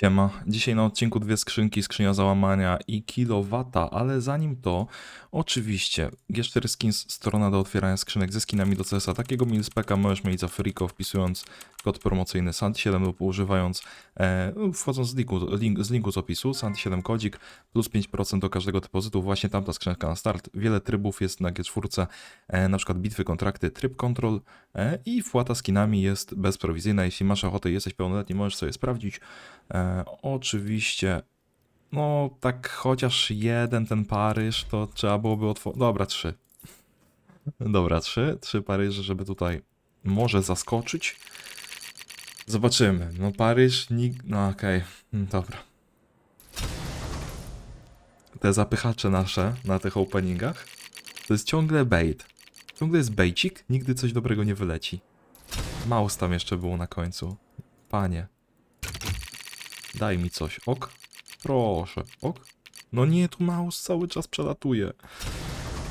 Siema. Dzisiaj na odcinku dwie skrzynki, skrzynia załamania i kilowata, ale zanim to, oczywiście, G4 Skins, strona do otwierania skrzynek ze skinami do CS-a. Takiego milspeka możesz mieć za friko, wpisując kod promocyjny SANT7 lub używając, e, no, wchodząc z linku, link, z linku z opisu, SANT7 kodzik, plus 5% do każdego depozytu, właśnie tamta skrzynka na start. Wiele trybów jest na G4, e, na przykład bitwy, kontrakty, tryb kontrol e, i wpłata skinami jest bezprowizyjna. Jeśli masz ochotę i jesteś pełnoletni, możesz sobie sprawdzić. E, oczywiście, no tak chociaż jeden ten Paryż, to trzeba byłoby otworzyć. Dobra, trzy. Dobra, trzy. Trzy Paryże, żeby tutaj może zaskoczyć. Zobaczymy. No Paryż, nikt... No okej, Mm, dobra. Te zapychacze nasze na tych openingach, to jest ciągle bait. Ciągle jest bejcik, nigdy coś dobrego nie wyleci. Maus tam jeszcze było na końcu. Panie. Daj mi coś, ok? Proszę, ok? No nie, tu mouse cały czas przelatuje.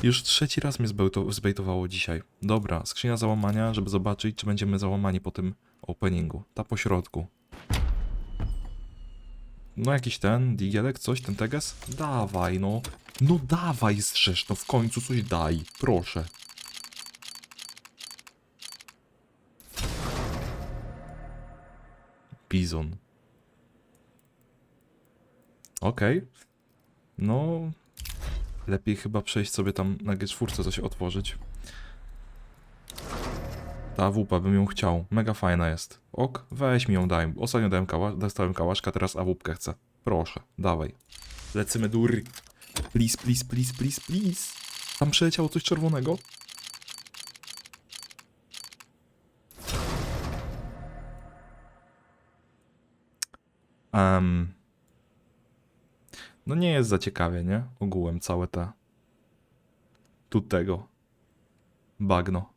Już trzeci raz mnie zbejto- zbejtowało dzisiaj. Dobra, skrzynia załamania, żeby zobaczyć, czy będziemy załamani po tym openingu. Ta po środku. No jakiś ten, digielek, coś, ten teges? Dawaj, no. No dawaj, zrzesz, no w końcu coś daj, proszę. Bizon. Okej. No. Lepiej chyba przejść sobie tam na G4 coś otworzyć. Ta AWP bym ją chciał. Mega fajna jest. Ok, weź mi ją daj. Ostatnio dałem kała dostałem kałaszka, teraz AWP chcę. Proszę, dawaj. Lecimy dury. Please, please, please, please, please. Tam przeleciało coś czerwonego. Um, no nie jest za ciekawie, nie? Ogółem całe te... Tu tego. Bagno.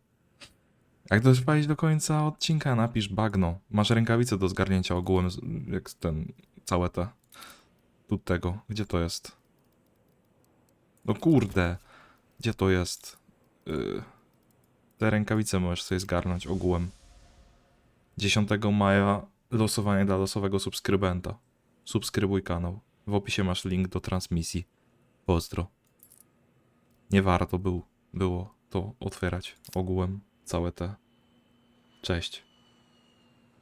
Jak dotrwałeś do końca odcinka, napisz bagno. Masz rękawice do zgarnięcia ogółem, jak ten... Całe te... Tu tego. Gdzie to jest? No kurde. Gdzie to jest? Yy. Te rękawice możesz sobie zgarnąć ogółem. 10 maja losowanie dla losowego subskrybenta. Subskrybuj kanał. W opisie masz link do transmisji. Pozdro. Nie warto był, było to otwierać ogółem całe te. Cześć.